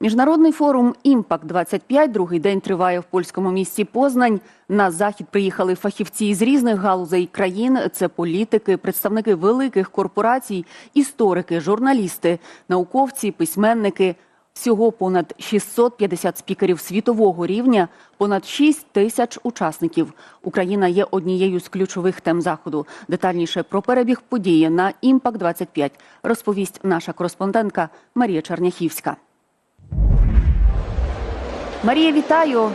Міжнародний форум Імпакт 25 другий день триває в польському місті Познань. На захід приїхали фахівці з різних галузей країн. Це політики, представники великих корпорацій, історики, журналісти, науковці, письменники. Всього понад 650 спікерів світового рівня, понад 6 тисяч учасників. Україна є однією з ключових тем заходу. Детальніше про перебіг події на Імпакт 25 розповість наша кореспондентка Марія Черняхівська. Марія, вітаю!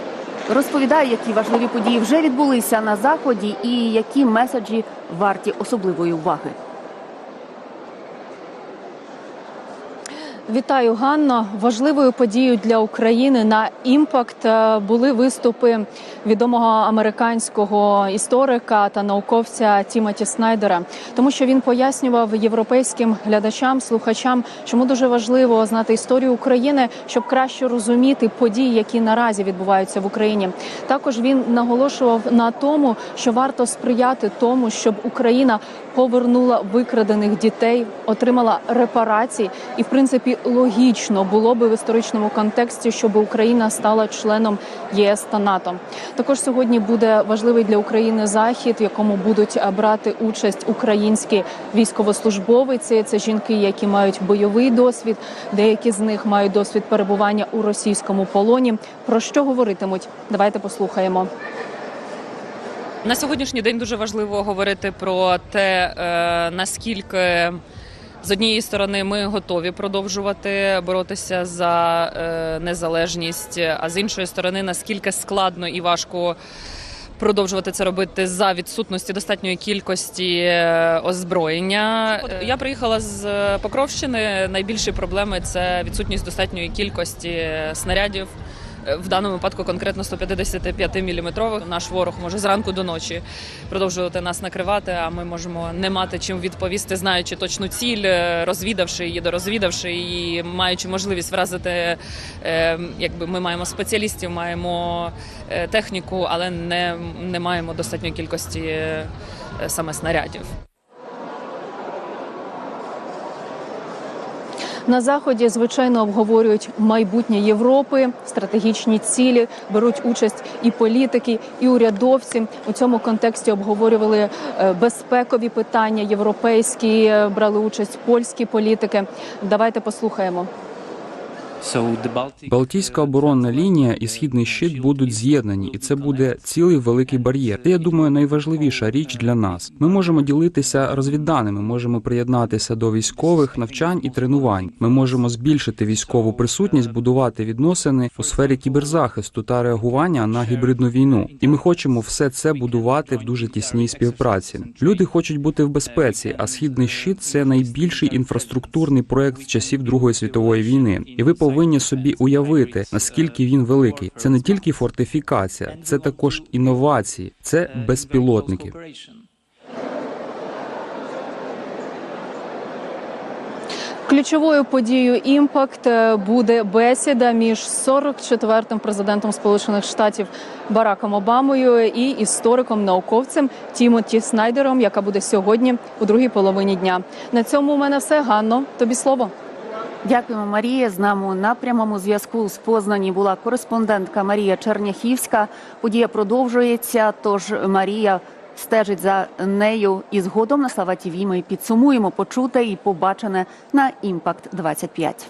Розповідаю, які важливі події вже відбулися на заході, і які меседжі варті особливої уваги. Вітаю, Ганно. Важливою подією для України на імпакт е, були виступи відомого американського історика та науковця Тімоті Снайдера, тому що він пояснював європейським глядачам, слухачам, чому дуже важливо знати історію України, щоб краще розуміти події, які наразі відбуваються в Україні. Також він наголошував на тому, що варто сприяти тому, щоб Україна повернула викрадених дітей, отримала репарації, і в принципі логічно було би в історичному контексті, щоб Україна стала членом ЄС та НАТО. Також сьогодні буде важливий для України захід, в якому будуть е, брати участь українські військовослужбовиці. Це жінки, які мають бойовий досвід. Деякі з них мають досвід перебування у російському полоні. Про що говоритимуть? Давайте послухаємо. На сьогоднішній день дуже важливо говорити про те, е, наскільки з однієї сторони ми готові продовжувати боротися за е, незалежність, а з іншої сторони, наскільки складно і важко. Продовжувати це робити за відсутності достатньої кількості е, озброєння. Я приїхала з Покровщини. Найбільші проблеми це відсутність достатньої кількості снарядів. Е, В даному випадку конкретно 155 мм. Наш ворог може зранку до ночі продовжувати нас накривати. А ми можемо не мати чим відповісти, знаючи точну ціль, е, розвідавши її, дорозвідавши і маючи можливість вразити. е, Якби ми маємо спеціалістів, маємо техніку, але не, не маємо достатньої кількості саме снарядів. На заході звичайно обговорюють майбутнє Європи, стратегічні цілі, беруть участь і політики, і урядовці. У цьому контексті обговорювали е, безпекові питання європейські, е, брали участь польські політики. Давайте послухаємо. Балтійська оборонна лінія і східний щит будуть з'єднані, і це буде цілий великий бар'єр. Це, я думаю, найважливіша річ для нас. Ми можемо ділитися розвідданими, можемо приєднатися до військових навчань і тренувань. Ми можемо збільшити військову присутність, будувати відносини у сфері кіберзахисту та реагування на гібридну війну. І ми хочемо все це будувати в дуже тісній співпраці. Люди хочуть бути в безпеці, а східний щит це найбільший інфраструктурний проект часів Другої світової війни. І ви повинні собі уявити, наскільки він великий. Це не тільки фортифікація, це також інновації, це безпілотники. Ключовою подією імпакт буде бесіда між 44-м президентом Сполучених Штатів Бараком Обамою і істориком науковцем Тімоті Снайдером, яка буде сьогодні у другій половині дня. На цьому у мене все Ганно. Тобі слово. Дякуємо, Марія. З нами на прямому зв'язку з Познані була кореспондентка Марія Черняхівська. Подія продовжується. Тож Марія стежить за нею. І згодом на Слава ТІВІ ми підсумуємо почуте і побачене на Імпакт 25